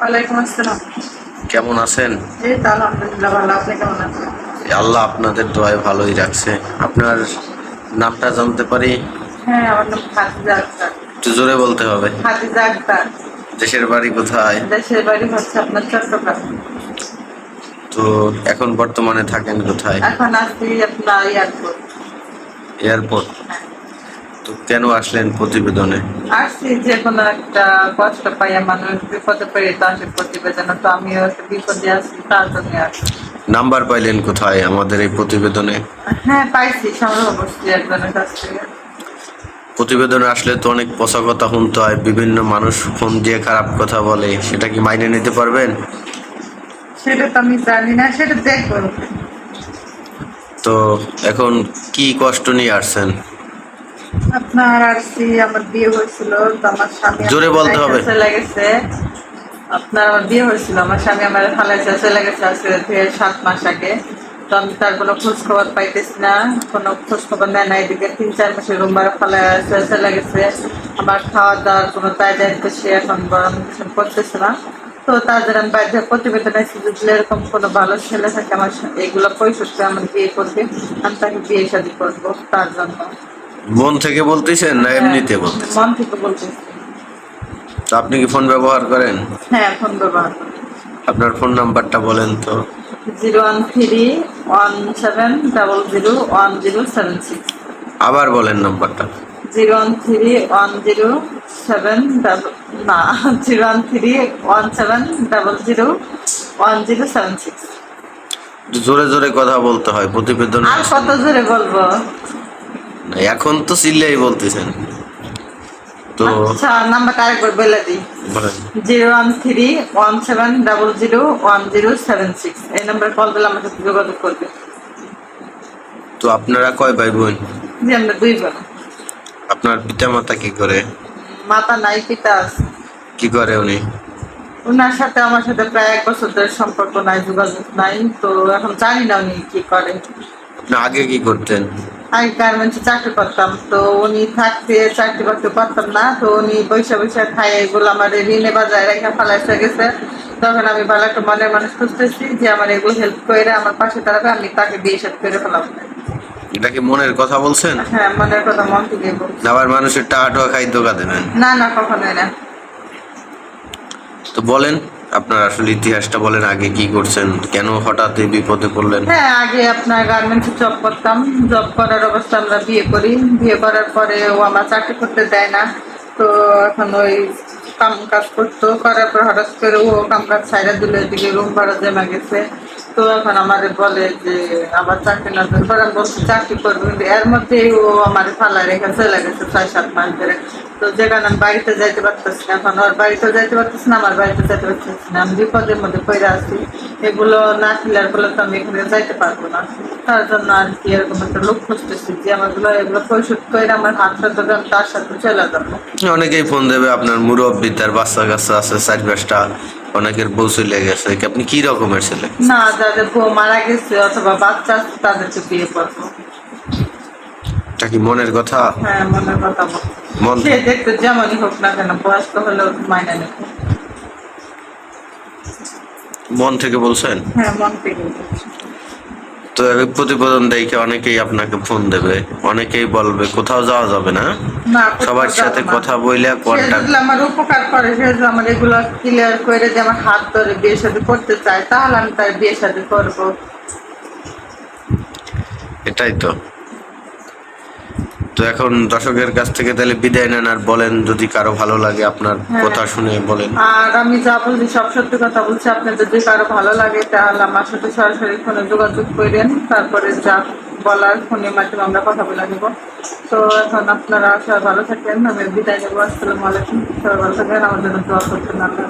ওয়ালাইকুম আসসালাম। কেমন আছেন? এই তো আলহামদুলিল্লাহ ভালো। আপনি কেমন আছেন? আল্লাহ আপনাদের দোয়ায় ভালোই রাখছে। আপনার নামটা জানতে পারি? হ্যাঁ আমার নাম খাদিজা আক্তার। একটু জোরে বলতে হবে। খাদিজা আক্তার। দেশের বাড়ি কোথায়? দেশের বাড়ি হচ্ছে আপনার চট্টগ্রাম। তো এখন বর্তমানে থাকেন কোথায়? এখন আসছি আপনার এয়ারপোর্ট এয়ারপোর্ট তো কেন আসলেন প্রতিবেদনে? আসছি যে কোনো একটা কষ্ট পাইয়া মানুষ বিপদে পড়ে তো আসে প্রতিবেদন তো আমিও বিপদে আসছি তার জন্য আসছি। নাম্বার পাইলেন কোথায় আমাদের এই প্রতিবেদনে? হ্যাঁ পাইছি করছি একজনের কাছ থেকে। প্রতিবেদনে আসলে তো অনেক পচা কথা শুনতে হয় বিভিন্ন মানুষ ফোন দিয়ে খারাপ কথা বলে সেটা কি মাইনে নিতে পারবেন? সেটা তো আমি জানি না সেটা দেখব। তো এখন কি কষ্ট নিয়ে আসছেন? আপনার আসছি আমার বিয়ে হয়েছিল তো আমার স্বামী জোরে বলতে হবে। চলে গেছে। আপনার আমার বিয়ে হয়েছিল আমার স্বামী আমার ফালাইছে চলে গেছে আজকে থেকে সাত মাস আগে। তো আমি তার কোনো খোঁজ খবর পাইতেছি না কোনো খোঁজ খবর নেয় না এদিকে তিন চার মাসের রুম ভাড়া ফালাই চলে গেছে। আমার খাওয়া দাওয়ার কোনো দায়িত্ব সে এখন কিছু করতেছে না। তো তার জন্য আমি বাধ্য প্রতিবেদন যদি এরকম কোনো ভালো ছেলে থাকে আমার এগুলো পরিশোধ করে আমার বিয়ে করবে আমি তাকে বিয়ে শাদী করব তার জন্য। মন থেকে বলতেছেন না এমনিতে বলতে মন থেকে বলতেছি। তো আপনি কি ফোন ব্যবহার করেন? হ্যাঁ ফোন ব্যবহার করি। আপনার ফোন নাম্বারটা বলেন তো। Zero one three one seven double zero one zero seven six. আবার বলেন নাম্বারটা। Zero one three one zero seven double না zero one three one seven double zero one zero seven six. জোরে জোরে কথা বলতে হয় প্রতিবেদন আর কত জোরে বলব? এখন তো চিল্লাই বলতেছেন। তো আচ্ছা নাম্বারটা আরেকবার বলে দিই। Zero one three one seven double zero one zero seven six. এই নাম্বারে কল দিলে আমার সাথে যোগাযোগ করবে। তো আপনারা কয় ভাই বোন জি আমরা দুই বোন আপনার পিতা মাতা কি করে? মাতা নাই পিতা আছে। কি করে উনি? ওনার সাথে আমার সাথে প্রায় এক বছর ধরে সম্পর্ক নাই যোগাযোগ নাই। তো এখন জানি না উনি কি করে। আপনি আগে কি করতেন? আগে গার্মেন্টসে চাকরি করতাম তো উনি থাকতে চাকরি করতে পারতাম না তো উনি বৈশা বৈশা খাই এগুলো আমার ঋণে বাজায় রেখে ফালাইতে গেছে। তখন আমি ভালো একটা মনের মানুষ খুঁজতেছি যে আমার এগুলো হেল্প করে আমার পাশে দাঁড়াবে আমি তাকে বিয়ে সাথে করে ফেলাম এটা কি মনের কথা বলছেন? হ্যাঁ মনের কথা মন থেকে বলছি। আবার মানুষের টাকা টোয়া খাই দোকা দেবেন না না কখনোই না। তো বলেন। আপনার আসলে ইতিহাসটা বলেন, আগে কি করছেন? কেন হঠাৎ এই বিপদে পড়লেন? হ্যাঁ আগে আপনার গার্মেন্টসে জব করতাম। জব করার অবস্থা আমরা বিয়ে করি। বিয়ে করার পরে ও আমার চাকরি করতে দেয় না। তো এখন ওই কাম কাজ করতো। করার পর হঠাৎ করে ও কাম কাজ ছাইরা দিল, এদিকে রুম ভাড়া জমা গেছে। তো এখন আমার বলে যে আবার চাকরি না আমি বলছি, চাকরি করবে? কিন্তু এর মধ্যেই ও আমার ফালা রেখে চলে গেছে ছয় সাত মাস ধরে। তো যেখানে আমি বাড়িতে যাইতে পারতেছি না। এখন ওর বাড়িতে যাইতে পারতেছি না আমার বাড়িতে যাইতে পারতেছি না। আমি বিপদের মধ্যে পড়ে আছি। এগুলো না খেলার বলে তো আমি এখানে যাইতে পারব না। তার জন্য আর কি এরকম একটা লোক খুঁজতেছি যে আমারগুলো এগুলো পরিশোধ করে আমার হাতটা ধরে আমি তার সাথে চলে যাব। অনেকেই ফোন দেবে আপনার মুরব্বী তার বাচ্চা কাচ্চা আছে চার পাঁচটা। অনেকের বউ চলে গেছে। আপনি কি রকমের ছেলে? না যাদের বউ মারা গেছে অথবা বাচ্চা আছে তাদেরকে বিয়ে করব। এটা কি মনের কথা? হ্যাঁ মনের কথা মন। সে দেখতে যেমনই হোক না কেন বয়স্ক হলেও মাইনে নেব মন থেকে বলছেন? হ্যাঁ মন থেকে তো প্রতিবেদন দেখে অনেকেই আপনাকে ফোন দেবে অনেকেই বলবে কোথাও যাওয়া যাবে না? সবার সাথে কথা বইলে আমার উপকার করে সে আমার এগুলো ক্লিয়ার করে যে আমার হাত ধরে বিয়ে শাদী করতে চায় তাহলে আমি তার বিয়ে শাদী করব। এটাই তো। তো এখন দর্শকের কাছ থেকে তাহলে বিদায় নেন আর বলেন যদি কারও ভালো লাগে আপনার হ্যাঁ। কথা শুনে বলেন। আর আমি যা বলছি সব সত্যি কথা বলছি। আপনার যদি কারও ভালো লাগে তাহলে আমার সাথে সরাসরি ফোনে যোগাযোগ করেন। তারপরে যা বলার ফোনের মাধ্যমে আমরা কথা বলে নেব। তো এখন আপনারা সবাই ভালো থাকেন। আমি বিদায় নেব। আসসালামু আলাইকুম। সবাই ভালো থাকেন। আমার জন্য দোয়া করতেন আল্লাহ।